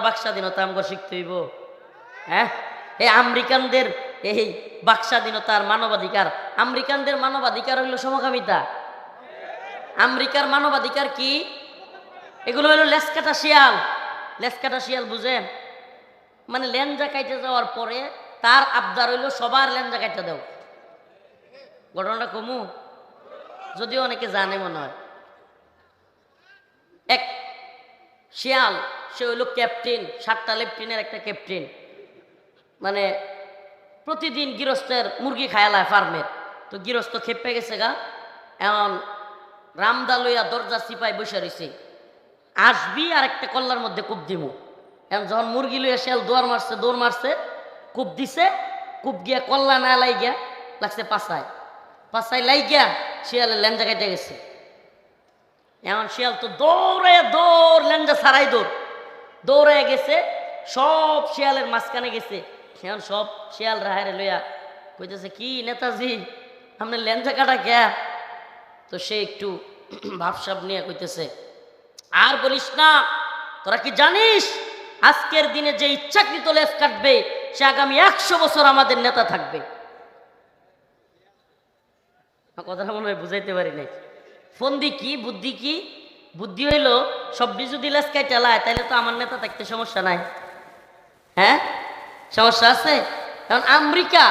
বাক স্বাধীনতা আমগো শিখতে হইব। হ্যাঁ? এই আমেরিকানদের এই বাক স্বাধীনতার মানবাধিকার, আমেরিকানদের মানবাধিকার হইল সমকামিতা। আমেরিকার মানবাধিকার কি? এগুলো হলো লেসকাটা শিয়াল লেসকাটা শিয়াল বুঝেন? মানে লেঞ্জা কাইটে যাওয়ার পরে তার আবদার হইল সবার লেঞ্জা কাইটে দাও। ঘটনাটা কমু? যদিও অনেকে জানে মনে হয়। এক শিয়াল সে হইল ক্যাপ্টেন, সাতটা লেফটেনের একটা ক্যাপ্টেন। মানে প্রতিদিন গৃহস্থের মুরগি খায়ালায় ফার্মের তো গৃহস্থ খেপে গেছে গা এমন রামদা লইয়া দরজা চিপাই বসে রয়েছে আসবি আর একটা কল্লার মধ্যে কূপ দিমু। এখন যখন মুরগি লইয়া শিয়াল দোয়ার মারছে দৌড় মারছে, কূপ দিছে, কূপ গিয়া কল্লা না লাই গিয়া লাগছে পাশায় পাশায় লাই গিয়া শিয়ালের লেঞ্জা কেটে গেছে। এখন শিয়াল তো দৌড়ে দৌড় লেঞ্জা ছাড়াই দৌড়। দৌড়ে গেছে, সব শিয়ালের মাঝখানে গেছে। এখন সব শিয়াল রাহারে লইয়া কইতেছে, কি নেতাজি, আপনার লেঞ্জা কাটা কে? তো সে একটু ভাবসাব নিয়ে কইতেছে, আর বলিস না, তোরা কি জানিস, আজকের দিনে যে ইচ্ছাকৃত লেজ কাটবে, সে আগামী একশো বছর আমাদের নেতা থাকবে? কথাটা মনে হয় বুঝাইতে পারি নাই। ফন্দি কি, বুদ্ধি কি? বুদ্ধি হইল, সব যদি লেজ কাইটা লায় তাহলে তো আমার নেতা থাকতে সমস্যা নাই। হ্যাঁ? সমস্যা আছে? কারণ আমেরিকা,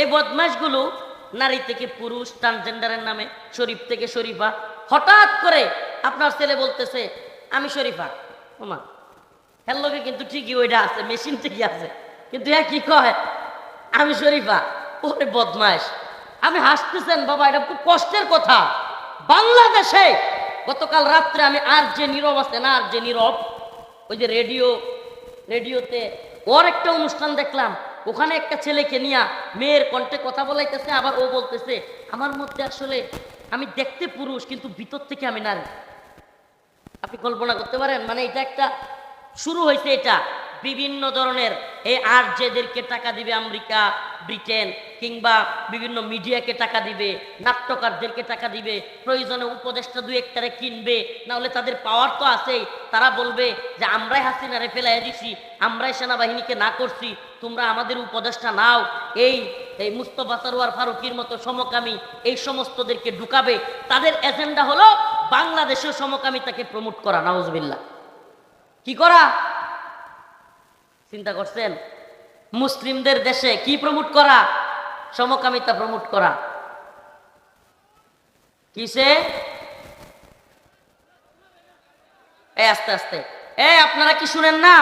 এই বদমাশগুলো নারী থেকে পুরুষ ট্রান্সজেন্ডারের নামে শরীফ থেকে শরীফা, হঠাৎ করে আপনার ছেলে বলতেছে, আমি শরীফা। ওমা হ্যার লোকে কিন্তু ঠিকই ওইটা আছে, মেশিন ঠিকই আছে, কিন্তু হ্যাঁ কি কয়? আমি শরীফা, ওরে বদমাস আমি হাসতেছেন, বাবা, এটা খুব কষ্টের কথা। বাংলাদেশে গতকাল রাত্রে আমি আর যে নীরব আছে না, আর যে নীরব, ওই যে রেডিও, রেডিওতে ওর একটা অনুষ্ঠান দেখলাম। ওখানে একটা ছেলেকে নিয়ে মেয়ের কণ্ঠে কথা বলাইতেছে, আবার ও বলতেছে, আমার মধ্যে আসলে আমি দেখতে পুরুষ, কিন্তু ভিতর থেকে আমি নারী। আপনি কল্পনা করতে পারেন মানে এটা একটা, শুরু হয়েছে এটা। বিভিন্ন ধরনের, এই আর যেদেরকে টাকা দিবে আমেরিকা, ব্রিটেন কিংবা বিভিন্ন মিডিয়াকে টাকা দিবে, নাট্যকারদেরকে টাকা দিবে, প্রয়োজনে উপদেষ্টা দুই একটারে কিনবে না হলে তাদের পাওয়ার তো আছেই। তারা বলবে যে, আমরাই হাসিনারে ফেলাই দিছি, আমরাই সেনাবাহিনীকে না করছি, তোমরা আমাদের উপদেষ্টা নাও। এই এই মুস্তফা সরোয়ার ফারুকির মতো সমকামী এই সমস্তদেরকে ঢুকাবে। তাদের এজেন্ডা হলো বাংলাদেশের সমকামিতাকে প্রমোট করা নাউজবিল্লা কি করা? চিন্তা করছেন? মুসলিমদের দেশে কি প্রমোট করা? সমকামিতা প্রমোট করা। কিসে? এই আস্তে আস্তে। এই আপনারা কি শুনেন না?